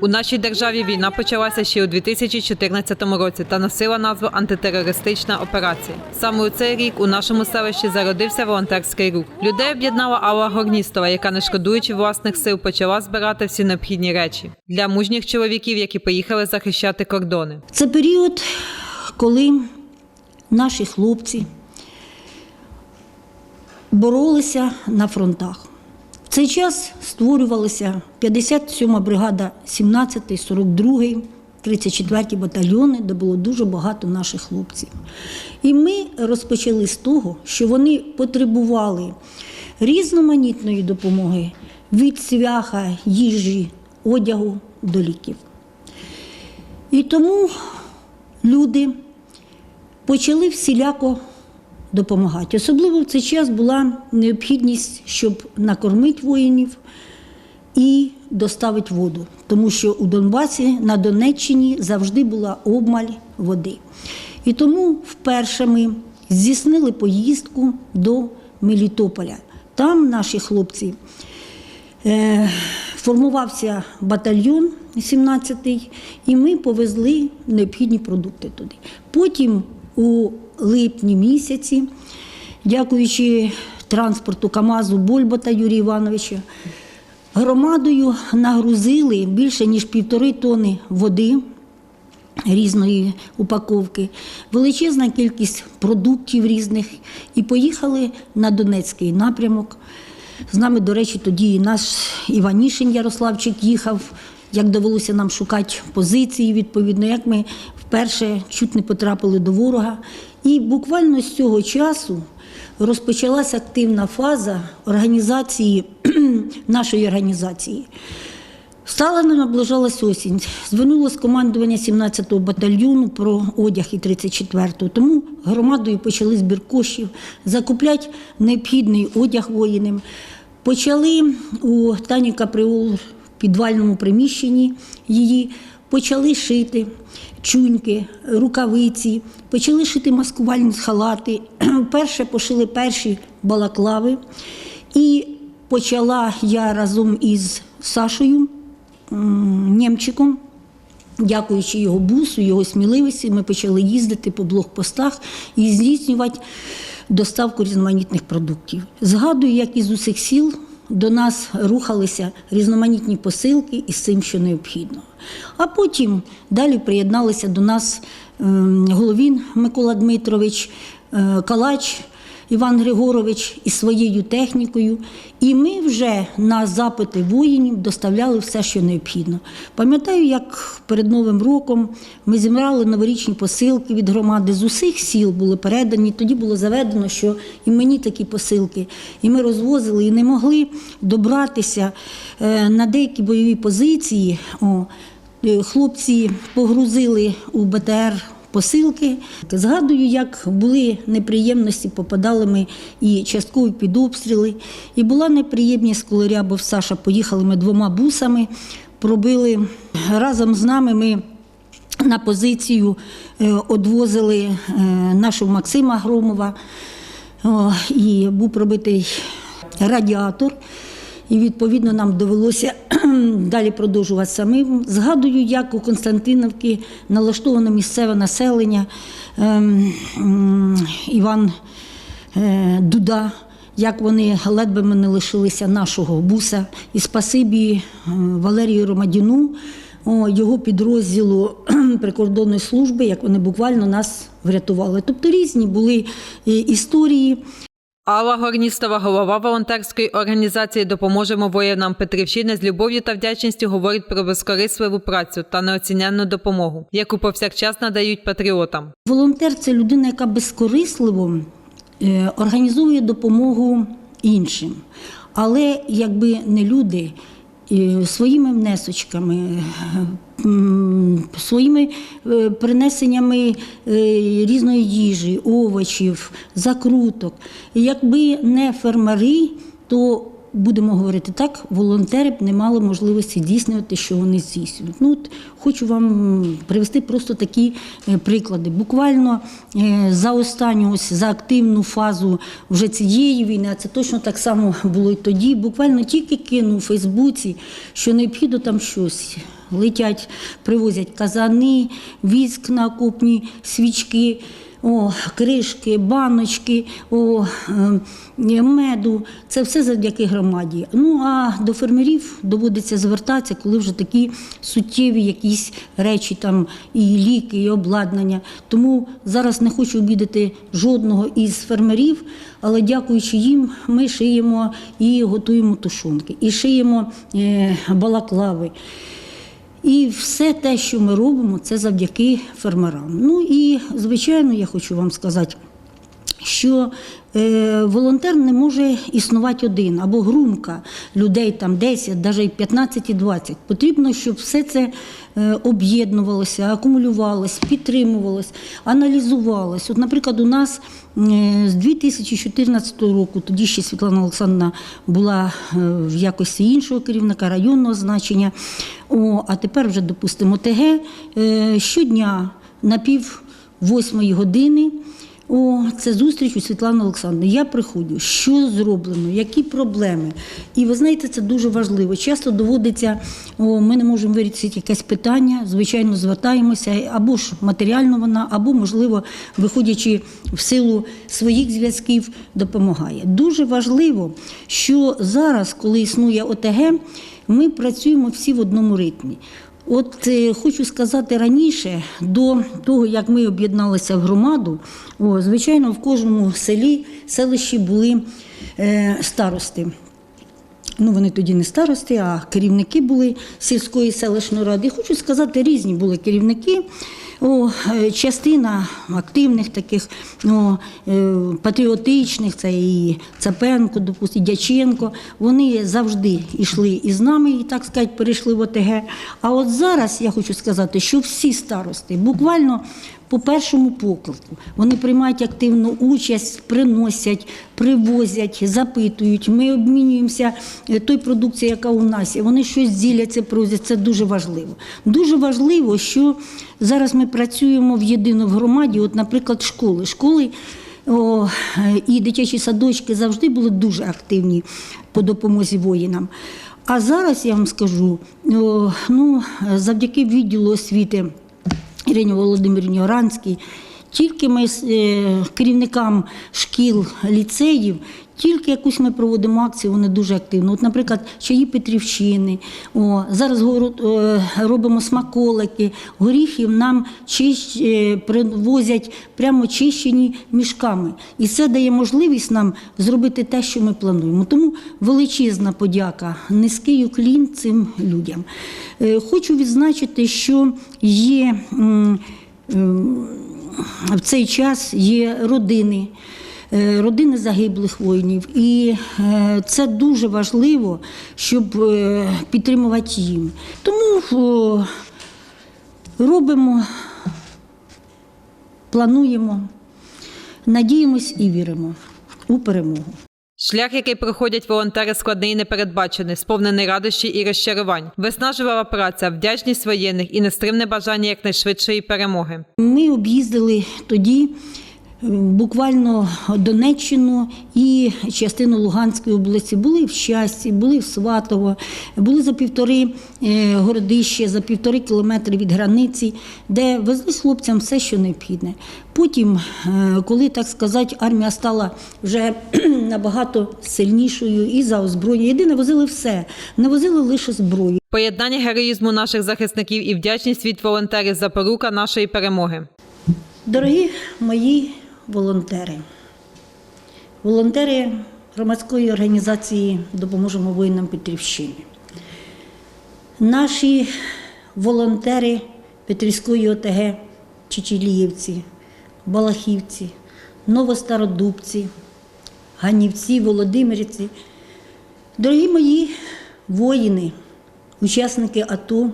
У нашій державі війна почалася ще у 2014 році та носила назву антитерористична операція. Саме у цей рік у нашому селищі зародився волонтерський рух. Людей об'єднала Алла Горністова, яка, не шкодуючи власних сил, почала збирати всі необхідні речі для мужніх чоловіків, які поїхали захищати кордони. Це період, коли наші хлопці боролися на фронтах. Цей час створювалася 57-ма бригада, 17-й, 42-й, 34-й батальйони, де було дуже багато наших хлопців. І ми розпочали з того, що вони потребували різноманітної допомоги від цвяха, їжі, одягу до ліків. І тому люди почали всіляко допомагати. Особливо в цей час була необхідність, щоб накормити воїнів і доставити воду, тому що у Донбасі на Донеччині завжди була обмаль води. І тому вперше ми здійснили поїздку до Мелітополя. Там наші хлопці Е, Формувався батальйон 17-й, і ми повезли необхідні продукти туди. Потім у липні місяці, дякуючи транспорту КАМАЗу Бульбота Юрія Івановича, громадою нагрузили більше ніж півтори тони води різної упаковки, величезна кількість продуктів різних, і поїхали на Донецький напрямок. З нами, до речі, тоді наш Іванішин Ярославчик їхав. Як довелося нам шукати позиції, відповідно, як ми вперше чуть не потрапили до ворога. І буквально з цього часу розпочалася активна фаза організації нашої організації. Стала наближалась осінь. Звернулося командування 17-го батальйону про одяг і 34-го. Тому громадою почали збір коштів, закупляти необхідний одяг воїнам. Почали у Тані Каприол в підвальному приміщенні її, почали шити чуньки, рукавиці, почали шити маскувальні халати. Перше пошили перші балаклави. І почала я разом із Сашою. Нємчиком. Дякуючи його бусу, його сміливості, ми почали їздити по блокпостах і здійснювати доставку різноманітних продуктів. Згадую, як із усіх сіл до нас рухалися різноманітні посилки із цим, що необхідно. А потім далі приєдналися до нас ем, Головін Микола Дмитрович, е, Калач Іван Григорович із своєю технікою, і ми вже на запити воїнів доставляли все, що необхідно. Пам'ятаю, як перед Новим роком ми зібрали новорічні посилки від громади з усіх сіл були передані. Тоді було заведено, що і мені такі посилки. І ми розвозили і не могли добратися е, на деякі бойові позиції. Е, хлопці погрузили у БТР посилки. Згадую, як були неприємності, попадали ми і частково під обстріли. І була неприємність, коли Рябов Саша поїхали ми двома бусами, пробили разом з нами. Ми на позицію е, одвозили е, нашого Максима Громова, і був пробитий радіатор. І відповідно нам довелося далі продовжувати самим. Згадую, як у Константиновці налаштовано місцеве населення ем, Іван е, Дуда. Як вони ледве ми не лишилися нашого буса, і спасибі Валерію Ромадіну, його підрозділу прикордонної служби, як вони буквально нас врятували. Тобто різні були е, історії. Алла Горністова, голова волонтерської організації Допоможемо воїнам Петрівщини з любов'ю та вдячністю говорить про безкорисливу працю та неоціненну допомогу, яку повсякчас надають патріотам. Волонтер це людина, яка безкорисливо е, організує допомогу іншим. Але якби не люди своїми внесочками, своїми е, принесеннями е, різної їжі, овочів, закруток. Якби не фермери, то будемо говорити так, волонтери б не мали можливості здійснювати, що вони здійснюють. Ну, от хочу вам привести просто такі е, приклади. Буквально е, за останню ось за активну фазу вже цієї війни, а це точно так само було і тоді. Буквально тільки кинув у Фейсбуці, що необхідно там щось. Летять, привозять казани, віск на окопні свічки. О, кришки, баночки, о, е, меду це все завдяки громаді. Ну а до фермерів доводиться звертатися, коли вже такі суттєві якісь речі, там і ліки, і обладнання. Тому зараз не хочу обідати жодного із фермерів, але дякуючи їм, ми шиємо і готуємо тушонки, і шиємо е, балаклави. І все те, що ми робимо, це завдяки фермерам. Ну і звичайно, я хочу вам сказати, що е, волонтер не може існувати один або група людей там 10, навіть 15 і 20. Потрібно, щоб все це е, об'єднувалося, акумулювалося, підтримувалося, аналізувалося. От, наприклад, у нас е, з 2014 року, тоді ще Світлана Олександровна була в якості іншого керівника районного значення. О, а тепер вже, допустимо, ТГ щодня на пів восьмої години. О, це зустріч у Світлани Олександрівни. Я приходжу, що зроблено, які проблеми. І ви знаєте, це дуже важливо. Часто доводиться, о, ми не можемо вирішити якесь питання, звичайно, звертаємося, або ж матеріально вона, або, можливо, виходячи в силу своїх зв'язків, допомагає. Дуже важливо, що зараз, коли існує ОТГ, ми працюємо всі в одному ритмі. От е, хочу сказати раніше, до того як ми об'єдналися в громаду, о, звичайно, в кожному селі, селищі були е, старости. Ну, вони тоді не старости, а керівники були сільської селищної ради. Хочу сказати, різні були керівники. О, е, частина активних таких е, патріотичних, це і Цапенко, допустим, Дяченко, вони завжди йшли із нами і, так сказати, перейшли в ОТГ. А от зараз я хочу сказати, що всі старости буквально по першому поклику. Вони приймають активну участь, приносять, привозять, запитують. Ми обмінюємося е, той продукцією, яка у нас є. Вони щось діляться, привозять. Це дуже важливо. Дуже важливо, що зараз ми працюємо в єдино в громаді. От, наприклад, школи. Школи о, і дитячі садочки завжди були дуже активні по допомозі воїнам. А зараз я вам скажу, о, ну, завдяки відділу освіти. Ірині Володимирівні Оранській, тільки ми е, керівникам шкіл, ліцеїв, тільки якусь ми проводимо акцію, вони дуже активно. От, наприклад, чаї Петрівщини, о, зараз е, робимо смаколики, горіхів нам чищ, е, привозять прямо чищені мішками. І це дає можливість нам зробити те, що ми плануємо. Тому величезна подяка, низький уклін цим людям. Хочу відзначити, що є. В цей час є родини, е, родини загиблих воїнів. І е, це дуже важливо, щоб е, підтримувати їм. Тому робимо, плануємо, надіємось і віримо у перемогу. Шлях, який проходять волонтери, складний і непередбачений, сповнений радощі і розчарувань, Виснажувала праця, вдячність воєнних і нестримне бажання якнайшвидшої перемоги. Ми об'їздили тоді буквально Донеччину і частину Луганської області. Були в щасті, були в Сватово, були за півтори е, городище, за півтори кілометри від границі, де везли хлопцям все, що необхідне. Потім, е, коли так сказати, армія стала вже набагато сильнішою і за озброєння. Єдине, возили все, не возили лише зброю. Поєднання героїзму наших захисників і вдячність від волонтерів запорука нашої перемоги. Дорогі мої волонтери, волонтери громадської організації Допоможемо воїнам Петрівщини. Наші волонтери Петрівської ОТГ, Чечеліївці, Балахівці, Новостародубці, Ганівці, Володимирівці. Дорогі мої воїни, учасники АТО,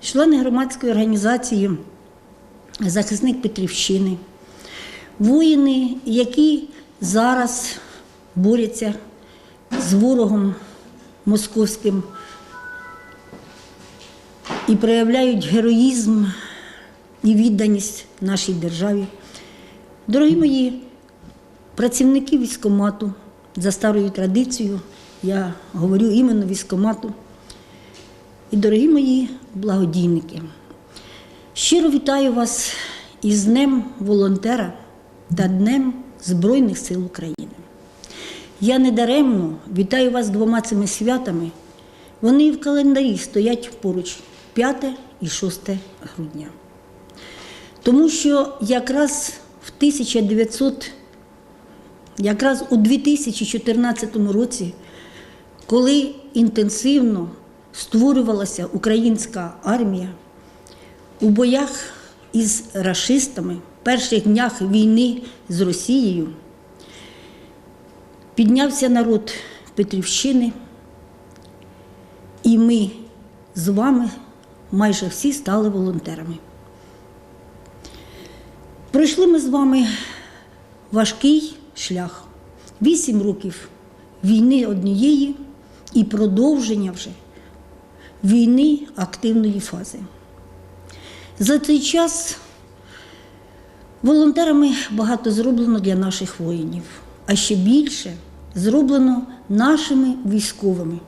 члени громадської організації захисник Петрівщини, воїни, які зараз борються з ворогом московським і проявляють героїзм і відданість нашій державі. Дорогі мої працівники військомату, за старою традицією, я говорю іменно військомату. І дорогі мої благодійники, щиро вітаю вас із Днем волонтера та Днем Збройних сил України. Я недаремно вітаю вас двома цими святами. Вони в календарі стоять поруч 5 і 6 грудня. Тому що якраз в 1900, якраз у 2014 році, коли інтенсивно створювалася українська армія у боях із рашистами, перших днях війни з Росією, піднявся народ Петрівщини, і ми з вами майже всі стали волонтерами. Пройшли ми з вами важкий шлях. Вісім років війни однієї і продовження вже війни активної фази. За цей час волонтерами багато зроблено для наших воїнів, а ще більше зроблено нашими військовими,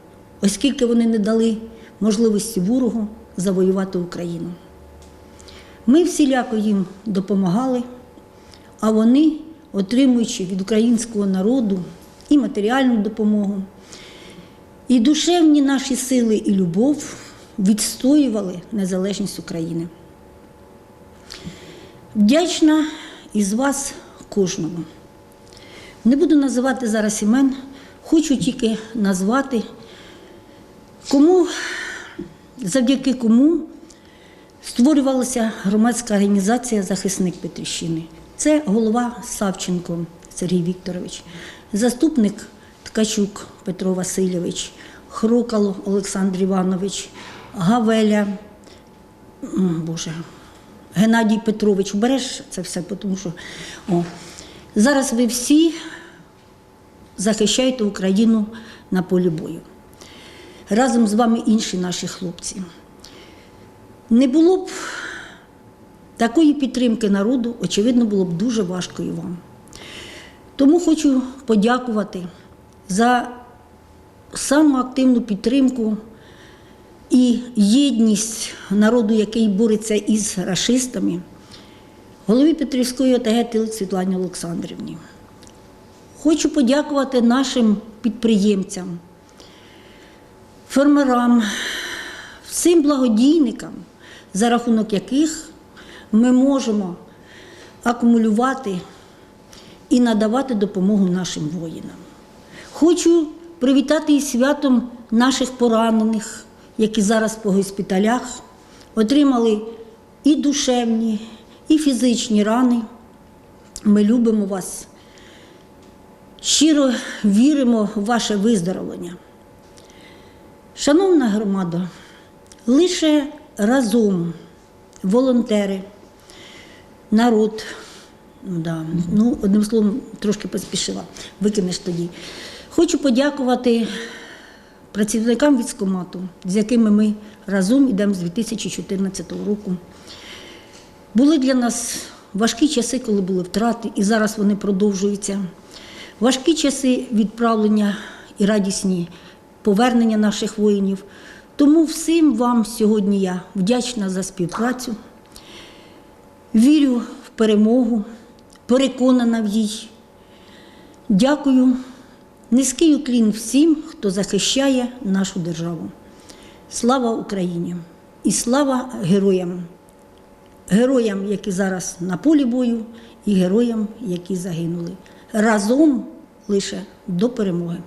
оскільки вони не дали можливості ворогу завоювати Україну. Ми всіляко їм допомагали, а вони, отримуючи від українського народу і матеріальну допомогу, і душевні наші сили і любов відстоювали незалежність України. Вдячна із вас кожному. Не буду називати зараз імен, хочу тільки назвати, кому, завдяки кому створювалася громадська організація Захисник Петрівщини. Це голова Савченко Сергій Вікторович, заступник Ткачук Петро Васильович, Хрокало Олександр Іванович, Гавеля, Боже, Геннадій Петрович. Береш це все, тому що о, зараз ви всі захищаєте Україну на полі бою. Разом з вами інші наші хлопці. Не було б такої підтримки народу, очевидно, було б дуже важко і вам. Тому хочу подякувати за саму активну підтримку і єдність народу, який бореться із рашистами, голові Петрівської ОТГ Тилик Світлані Олександрівні. Хочу подякувати нашим підприємцям, фермерам, всім благодійникам, за рахунок яких ми можемо акумулювати і надавати допомогу нашим воїнам. Хочу привітати із святом наших поранених, які зараз по госпіталях отримали і душевні, і фізичні рани. Ми любимо вас. Щиро віримо в ваше виздоровлення. Шановна громада, лише разом волонтери, народ, ну, да, ну, одним словом, трошки поспішила, викинеш тоді. Хочу подякувати працівникам військкомату, з якими ми разом йдемо з 2014 року. Були для нас важкі часи, коли були втрати, і зараз вони продовжуються. Важкі часи відправлення і радісні повернення наших воїнів. Тому всім вам сьогодні я вдячна за співпрацю. Вірю в перемогу, переконана в їй. Дякую. Низький уклін всім, хто захищає нашу державу. Слава Україні! І слава героям! Героям, які зараз на полі бою, і героям, які загинули. Разом лише до перемоги.